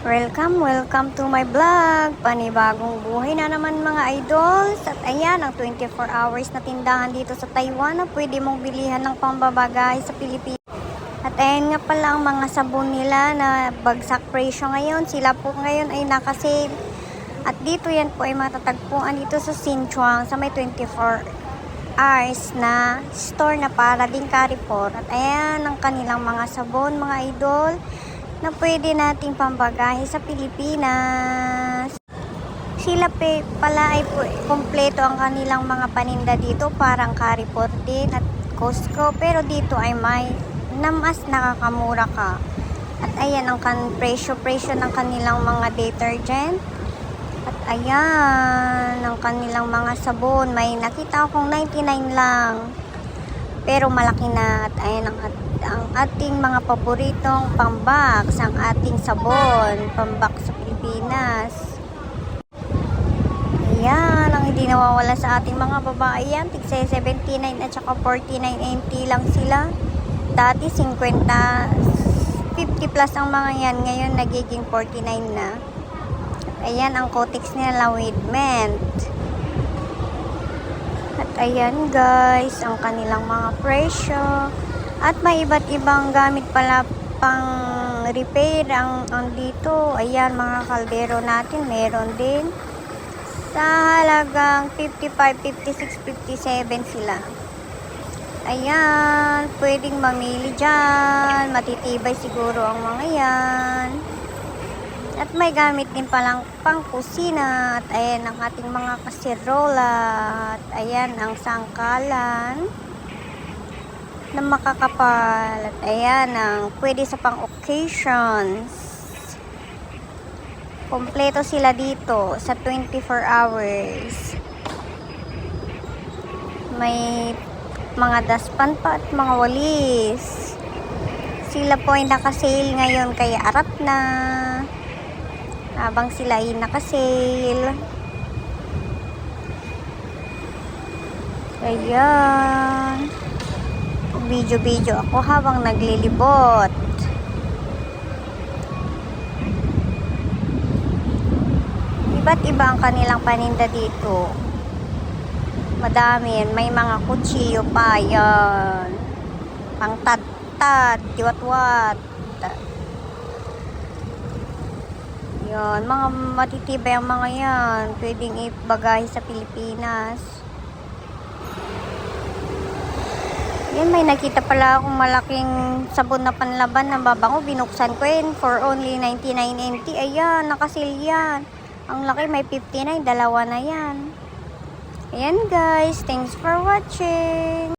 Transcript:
Welcome, welcome to my vlog. Panibagong buhay na naman mga idols. At ayan, ang 24 hours na tindahan dito sa Taiwan na pwede mong bilihan ng pambabagay sa Pilipinas. At ayan nga pala ang mga sabon nila na bagsak presyo ngayon. Sila po ngayon ay nakasale. At dito yan po ay matatagpuan dito sa Sinchuang sa may 24 hours na store na para din Carrefour. At ayan ang kanilang mga sabon, mga idol, na pwede nating pambagahe sa Pilipinas. Sila pala ay kompleto ang kanilang mga paninda dito, parang Carrefour din at Costco. Pero dito ay may na mas nakakamura ka. At ayan ang kan presyo-presyo ng kanilang mga detergent. At ayan, ang kanilang mga sabon. May nakita akong 99 lang. Pero malaki na. At ayan ang, ang ating mga paboritong pambox. Ang ating sabon. Pambox sa Pilipinas. Ayan, ang hindi nawawala sa ating mga babae yan. Tigse 79 at saka 49.90 lang sila. Dati 50, 50 plus ang mga yan. Ngayon nagiging 49 na. Ayan ang cotex nila with mint. At ayan guys, ang kanilang mga presyo. At may iba't ibang gamit pala pang repair ang, ang dito. Ayan mga kaldero natin, meron din. Sa halagang 55, 56, 57 sila. Ayan, pwedeng mamili dyan. Matitibay siguro ang mga yan. At may gamit din palang pang kusina. At ayan ang ating mga kasirola. At ayan ang sangkalan na makakapal. At ayan ang pwede sa pang occasions. Kompleto sila dito sa 24 hours. May mga daspan pa at mga walis. Sila po ay nakasale ngayon kaya arap na. Habang sila ay nakasale. Ayan. Video-video ako habang naglilibot. Iba't iba ang kanilang paninda dito. Madami yan. May mga kutsiyo pa. Yan. Pang tad-tad. Tiwat-wat. Yan. Mga matitibay ang mga yan. Pwedeng ibagay sa Pilipinas. Yan, may nakita pala akong malaking sabon na panlaban na babango. Binuksan ko yun for only 99.90. Ayan, nakasil yan. Ang laki, may 59. Dalawa na yan. Ayan guys, thanks for watching.